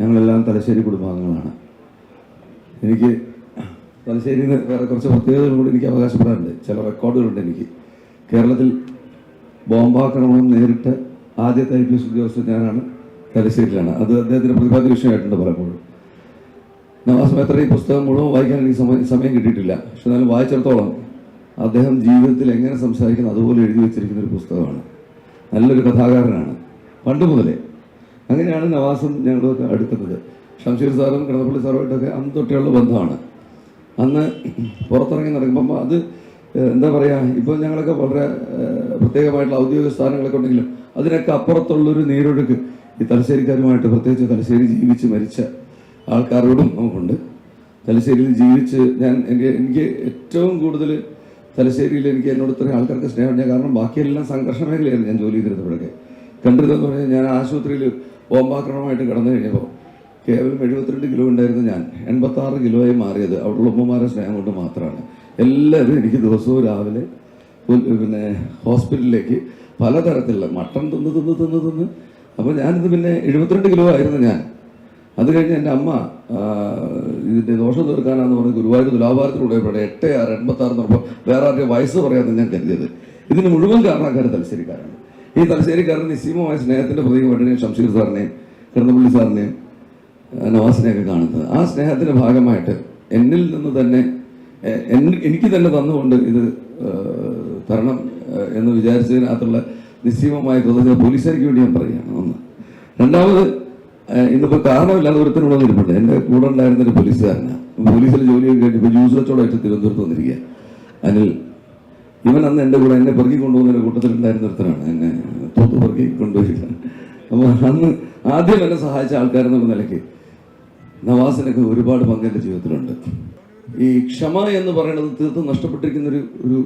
ഞങ്ങളെല്ലാം തലശ്ശേരി കുടുംബാംഗങ്ങളാണ്. എനിക്ക് തലശ്ശേരി കുറച്ച് പ്രത്യേകതകൾ കൂടി എനിക്ക് അവകാശപ്പെടാറുണ്ട്. ചില റെക്കോർഡുകളുണ്ട് എനിക്ക്. കേരളത്തിൽ ബോംബാക്രമണം നേരിട്ട് ആദ്യത്തെ ഐ പി എസ് ഉദ്യോഗസ്ഥൻ ഞാനാണ്. തലശ്ശേരിയിലാണ്. അത് അദ്ദേഹത്തിന്റെ പ്രതിപാദ്യ വിഷയമായിട്ടുണ്ട് പലപ്പോഴും. നവാസം എത്ര ഈ പുസ്തകം മുഴുവൻ വായിക്കാൻ എനിക്ക് സമയം സമയം കിട്ടിയിട്ടില്ല. പക്ഷെ എന്നാലും വായിച്ചിടത്തോളം അദ്ദേഹം ജീവിതത്തിൽ എങ്ങനെ സംസാരിക്കുന്നു അതുപോലെ എഴുതി വെച്ചിരിക്കുന്ന ഒരു പുസ്തകമാണ്. നല്ലൊരു കഥാകാരനാണ്. പണ്ട് മുതലേ അങ്ങനെയാണ് നവാസും ഞങ്ങളൊക്കെ അടുക്കുന്നത്. ഷംഷീർ സാറും കടന്നപ്പള്ളി സാറുമായിട്ടൊക്കെ അന്ന് തൊട്ടേയുള്ള ബന്ധമാണ്. അന്ന് പുറത്തിറങ്ങി നടക്കുമ്പോൾ അത് എന്താ പറയുക ഇപ്പോൾ ഞങ്ങളൊക്കെ വളരെ പ്രത്യേകമായിട്ടുള്ള ഔദ്യോഗിക സ്ഥാനങ്ങളൊക്കെ ഉണ്ടെങ്കിലും അതിനൊക്കെ അപ്പുറത്തുള്ളൊരു നീരൊഴുക്ക് ഈ തലശ്ശേരിക്കാരുമായിട്ട് പ്രത്യേകിച്ച് തലശ്ശേരി ജീവിച്ച് മരിച്ച ആൾക്കാരോടും നമുക്കുണ്ട്. തലശ്ശേരിയിൽ ജീവിച്ച് ഞാൻ എനിക്ക് എനിക്ക് ഏറ്റവും കൂടുതൽ തലശ്ശേരിയിൽ എനിക്ക് എന്നോട് ഇത്രയും ആൾക്കാർക്ക് സ്നേഹമുണ്ട് കാരണം ബാക്കിയെല്ലാം സംഘർഷ മേഖലയായിരുന്നു ഞാൻ ജോലി ചെയ്തിരുന്നപ്പോഴൊക്കെ. കണ്ടിരുന്നെന്ന് പറഞ്ഞാൽ ഞാൻ ആശുപത്രിയിൽ ബോംബാക്രമണമായിട്ട് കടന്നു കഴിഞ്ഞപ്പോൾ കേവലം എഴുപത്തിരണ്ട് കിലോ ഉണ്ടായിരുന്നു ഞാൻ. എൺപത്തി ആറ് കിലോയായി മാറിയത്. അവിടെയുള്ള ഉമ്മമാരെ സ്നേഹം കൊണ്ട് മാത്രമാണ്. എല്ലാവരും എനിക്ക് ദിവസവും രാവിലെ പിന്നെ ഹോസ്പിറ്റലിലേക്ക് പലതരത്തിലുള്ള മട്ടൺ തിന്ന് തിന്ന് തിന്ന് തിന്ന്. അപ്പോൾ ഞാനിത് പിന്നെ എഴുപത്തിരണ്ട് കിലോ ആയിരുന്നു ഞാൻ. അത് കഴിഞ്ഞ് എന്റെ അമ്മ ഇതിന്റെ ദോഷം തീർക്കാനാന്ന് പറഞ്ഞ് ഗുരുവായൂർ തുലാഭാരത്തിലൂടെ ഇവിടെ എട്ട് ആറ് എൺപത്താറ് എന്ന് പറഞ്ഞപ്പോൾ വേറെ ആരുടെ വയസ്സ് പറയാമെന്ന് ഞാൻ കരുതിയത്. ഇതിന് മുഴുവൻ കാരണക്കാർ തലശ്ശേരിക്കാരാണ് ഈ തലശ്ശേരിക്കാരൻ നിസ്സീമമായ സ്നേഹത്തിന്റെ പ്രതീകമായിട്ട് ഞാൻ ഷംഷീർ സാറിനെയും കിടന്നപ്പള്ളി സാറിനെയും നവാസിനെയൊക്കെ കാണുന്നത്. ആ സ്നേഹത്തിന്റെ ഭാഗമായിട്ട് എന്നിൽ നിന്ന് തന്നെ എനിക്ക് തന്നെ തന്നുകൊണ്ട് ഇത് തരണം എന്ന് വിചാരിച്ചതിനകത്തുള്ള നിശ്ചയമായ കൃതജ്ഞത പോലീസുകാർക്ക് വേണ്ടി ഞാൻ പറയുകയാണ്. ഒന്ന്. രണ്ടാമത് ഇന്നിപ്പോൾ ഇന്നിപ്പോ കാരണമില്ലാതെ ഒരുത്തനോട് വന്നിരിപ്പുണ്ട് എന്റെ കൂടെ ഉണ്ടായിരുന്ന ഒരു പോലീസുകാരനാണ് പോലീസിലെ ജോലിയൊക്കെ കഴിഞ്ഞപ്പോൾ ജ്യൂസ് കച്ചവടമായിട്ട് തിരുവനന്തപുരത്ത് വന്നിരിക്കുക അനിൽ ഇവൻ അന്ന് എന്റെ കൂടെ എന്നെ പെറുക്കി കൊണ്ടുപോകുന്ന കൂട്ടത്തിലുണ്ടായിരുന്ന ഒരുത്തനാണ്. എന്നെ തൂത്ത് പെറുക്കി കൊണ്ടുപോയില്ല. അപ്പോൾ അന്ന് ആദ്യം എന്നെ സഹായിച്ച ആൾക്കാരെന്നുള്ള നിലയ്ക്ക് നവാസിനൊക്കെ ഒരുപാട് പങ്ക് എന്റെ ജീവിതത്തിലുണ്ട്. ഈ ക്ഷമ എന്ന് പറയുന്നത് തീർത്തും നഷ്ടപ്പെട്ടിരിക്കുന്ന ഒരു ഒരു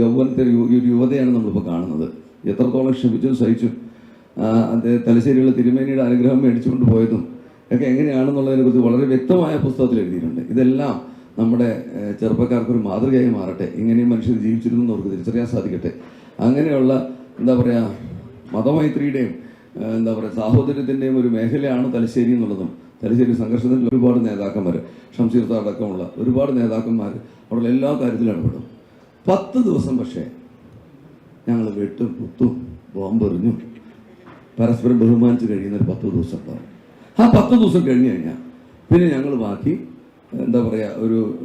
യൗവനത്തെ ഒരു യുവതയാണ് നമ്മളിപ്പോൾ കാണുന്നത്. എത്രത്തോളം ക്ഷമിച്ചു സഹിച്ചു തലശ്ശേരിയുള്ള തിരുമേനിയുടെ അനുഗ്രഹം മേടിച്ചുകൊണ്ട് പോയതും ഒക്കെ എങ്ങനെയാണെന്നുള്ളതിനെ കുറിച്ച് വളരെ വ്യക്തമായ പുസ്തകത്തിൽ എഴുതിയിട്ടുണ്ട്. ഇതെല്ലാം നമ്മുടെ ചെറുപ്പക്കാർക്ക് ഒരു മാതൃകയായി മാറട്ടെ. ഇങ്ങനെയും മനുഷ്യർ ജീവിച്ചിരുന്നു എന്ന് അവർക്ക് തിരിച്ചറിയാൻ സാധിക്കട്ടെ. അങ്ങനെയുള്ള എന്താ പറയുക മതമൈത്രിയുടെയും എന്താ പറയുക സാഹോദര്യത്തിന്റെയും ഒരു മേഖലയാണ് തലശ്ശേരി എന്നുള്ളതും. തലശ്ശേരി സംഘർഷത്തിൽ ഒരുപാട് നേതാക്കന്മാർ ഷംസീർ സാർ അടക്കമുള്ള ഒരുപാട് നേതാക്കന്മാർ അവരുടെ എല്ലാ കാര്യത്തിലും ഇടപെടും. പത്ത് ദിവസം പക്ഷേ ഞങ്ങൾ വെട്ടും കുത്തും ബോംബെറിഞ്ഞും പരസ്പരം ബഹുമാനിച്ച് കഴിയുന്ന ഒരു പത്ത് ദിവസം ഉണ്ടാവും. ആ പത്ത് ദിവസം കഴിഞ്ഞ് കഴിഞ്ഞാൽ പിന്നെ ഞങ്ങൾ ബാക്കി എന്താ പറയുക ഒരു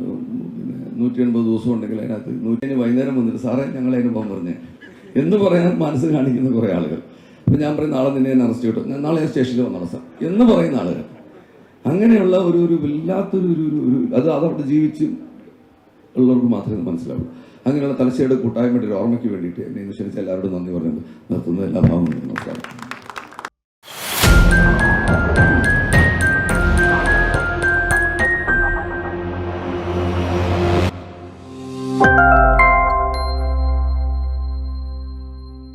നൂറ്റി എൺപത് ദിവസം ഉണ്ടെങ്കിൽ അതിനകത്ത് നൂറ്റി വൈകുന്നേരം വന്നിട്ട് സാറേ ഞങ്ങൾ പോകാൻ പറഞ്ഞേ. എന്ന് പറയാൻ മനസ്സ് കാണിക്കുന്ന കുറേ ആളുകൾ. അപ്പം ഞാൻ പറയും നാളെ നിന്നെ അറസ്റ്റ് കിട്ടും ഞാൻ നാളെ സ്റ്റേഷനിൽ വന്ന സാർ എന്ന് പറയുന്ന ആളുകൾ. അങ്ങനെയുള്ള ഒരു ഒരു വല്ലാത്തൊരു ഒരു ഒരു ഒരു അത് അതവിടെ ജീവിച്ച് ഉള്ളവർക്ക് മാത്രമേ മനസ്സിലാവൂ അങ്ങനെയുള്ള തലശ്ശേരി കൂട്ടായ്മയുടെ ഒരു ഓർമ്മയ്ക്ക് വേണ്ടിയിട്ട് എന്നെ ക്ഷണിച്ച് എല്ലാവരോടും നന്ദി പറയുന്നത് നിർത്തുന്നത് എല്ലാ ഭാവങ്ങളും നമസ്കാരം.